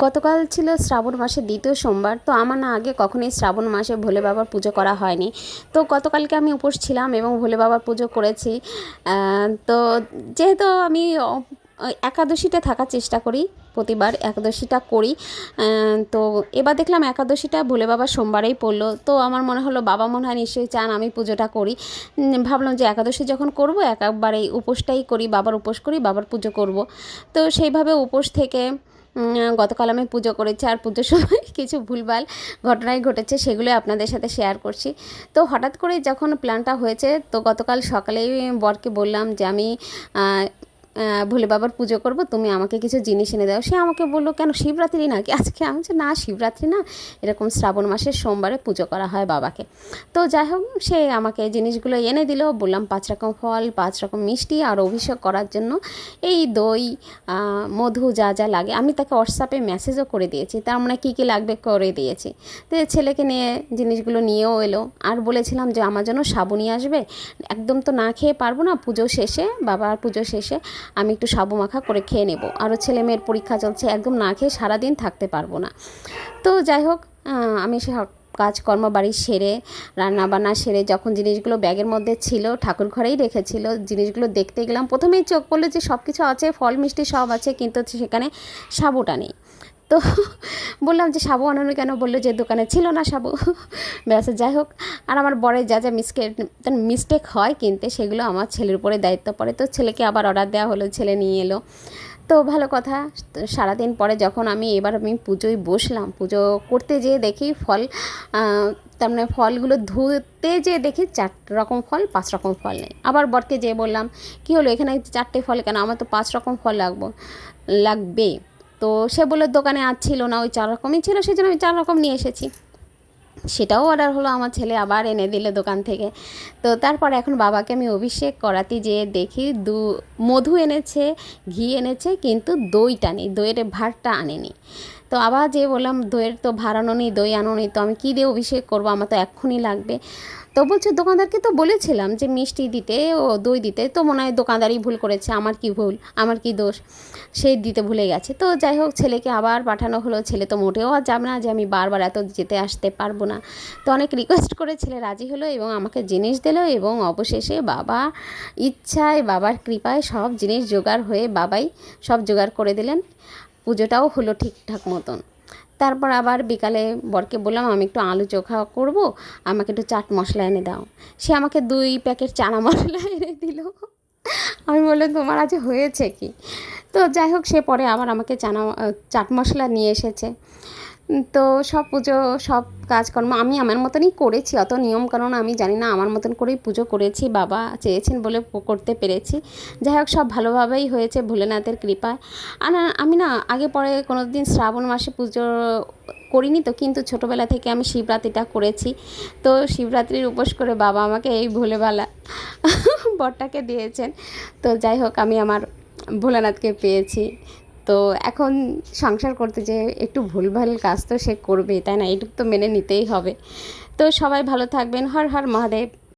গতকাল ছিল শ্রাবণ মাসের দ্বিতীয় সোমবার, তো আমার না আগে কখনোই শ্রাবণ মাসে ভোলে বাবার পুজো করা হয়নি। তো গতকালকে আমি উপোস ছিলাম এবং ভোলে বাবার পুজো করেছি। তো যেহেতু আমি একাদশীতে থাকার চেষ্টা করি, প্রতিবার একাদশীটা করি তো এবার দেখলাম একাদশীটা ভোলে বাবার সোমবারেই পড়ল। তো আমার মনে হলো, বাবা মনে হয় নিশ্চয়ই চান আমি পুজোটা করি। ভাবলাম যে একাদশী যখন করব একবারে এই উপোসটাই করি, বাবার উপোস করি, বাবার পুজো করব। তো সেইভাবে উপোস থেকে গতকাল আমি পুজো করেছি আর পুজোর সময় কিছু ভুলভাল ঘটনাই ঘটেছে সেগুলো আপনাদের সাথে শেয়ার করছি। তো হঠাৎ করে যখন প্ল্যানটা হয়েছে, তো গতকাল সকালেই বরকে বললাম যে আমি ভোলে বাবার পুজো করব তুমি আমাকে কিছু জিনিস এনে দাও। সে আমাকে বলল কেন শিবরাত্রি নাকি? আজকে আমি বলছি, না শিবরাত্রি না এরকম শ্রাবণ মাসের সোমবারে পুজো করা হয় বাবাকে। তো যাই হোক সে আমাকে জিনিসগুলো এনে দিল বললাম পাঁচ রকম ফল পাঁচ রকম মিষ্টি আর অভিষেক করার জন্য এই দই মধু যা যা লাগে। আমি তাকে হোয়াটসঅ্যাপে মেসেজও করে দিয়েছি তার মানে কী কী লাগবে? করে দিয়েছি। তো ছেলেকে নিয়ে জিনিসগুলো নিয়েও এলো। আর বলেছিলাম যে আমার জন্য সাবু নিয়ে আসবে একদম তো না খেয়ে পারব না পুজো শেষে বাবার পুজো শেষে। আমি একটু সাবু মাখা করে খেয়ে নেব। আরও ছেলে মেয়ের পরীক্ষা চলছে, একদম না খেয়ে সারাদিন থাকতে পারব না। তো যাই হোক আমি সে কাজকর্ম বাড়ি সেরে, রান্নাবান্না সেরে যখন জিনিসগুলো ব্যাগের মধ্যে ছিল, ঠাকুর ঘরেই রেখেছিল, জিনিসগুলো দেখতে গেলাম, প্রথমেই চোখ পড়ল যে সব কিছু আছে, ফল মিষ্টি সব আছে, কিন্তু সেখানে সাবুটা নেই। তো বললাম যে, সাবু আনানো কেন? বলল যে, দোকানে ছিল না সাবু। ব্যাস, যাই হোক। আর আমার বরের যা যা মিসকে মিস্টেক হয় কিনতে, সেগুলো আমার ছেলের উপরে দায়িত্ব পড়ে। তো ছেলেকে আবার অর্ডার দেওয়া হলো, ছেলে নিয়ে এলো। তো ভালো কথা সারাদিন পরে যখন আমি, এবার আমি পুজোয় বসলাম, পুজো করতে যেয়ে দেখি ফল তার মানে ফলগুলো ধুতে যেয়ে দেখি চার রকম ফল, পাঁচ রকম ফল নেই। আবার বরকে যেয়ে বললাম, কী হলো? এখানে চারটে ফল কেন? আমার তো পাঁচ রকম ফল লাগবো লাগবে তো সে বলে দোকানে আর ছিল না, ওই চার রকমই ছিল সেই জন্য আমি চার রকম নিয়ে এসেছি। সেটাও অর্ডার হলো, আমার ছেলে আবার এনে দিল দোকান থেকে। তো তারপর এখন বাবাকে আমি অভিষেক করাতি যেয়ে দেখি দু মধু এনেছে, ঘি এনেছে, কিন্তু দইটা নেই দইয়ের ভাতটা আনেনি। তো আবার যে বললাম, দইয়ের তো ভার আনোনি, দই আনোনি, তো আমি কী দিয়ে অভিষেক করব? আমার তো এক্ষুনি লাগবে। তো বলছে, দোকানদারকে তো বলেছিলাম যে মিষ্টি দিতে ও দই দিতে, তো মনে হয় দোকানদারই ভুল করেছে, আমার কি ভুল, আমার কি দোষ? সে দিতে ভুলে গেছে। তো যাই হোক, ছেলেকে আবার পাঠানো হলো, ছেলে তো মোটেও আর যাবে না যে আমি বারবার এত যেতে আসতে পারব না। তো অনেক রিকোয়েস্ট করে ছেলে রাজি হলো এবং আমাকে জিনিস দিল এবং অবশেষে বাবা ইচ্ছায়, বাবার কৃপায় সব জিনিস জোগাড় হয়ে বাবাই সব জোগাড় করে দিলেন। পুজোটাও হলো ঠিকঠাক মতন। তারপর আবার বিকালে বরকে বললাম, আমি একটু আলু চোখা করব, আমাকে একটু চাট মশলা এনে দাও। সে আমাকে দুই প্যাকেট চানা মশলা এনে দিল। আমি বললাম, তোমার আজ হয়েছে কি? তো যাই হোক, সে পরে আবার আমাকে চানা, চাট মশলা নিয়ে এসেছে। তো সব পুজো, সব কাজকর্ম আমি আমার মতনই করেছি। অত নিয়ম কারণ আমি জানি না, আমার মতন করেই পুজো করেছি, বাবা চেয়েছেন বলে করতে পেরেছি। যাই হোক, সব ভালোভাবেই হয়েছে ভোলেনাথের কৃপায়। আর আমি না আগে পরে কোনো দিন শ্রাবণ মাসে পুজো করিনি তো, কিন্তু ছোটোবেলা থেকে আমি শিবরাত্রিটা করেছি। তো শিবরাত্রির উপোস করে বাবা আমাকে এই ভোলেবেলা বরটাকে দিয়েছেন। তো যাই হোক, আমি আমার ভোলানাথকে পেয়েছি। তো এখন সংসার করতে যে একটু ভুলভাল কাজ তো সে করবে তাই না? এটুকু তো মেনে নিতেই হবে। তো সবাই ভালো থাকবেন। হর হর মহাদেব।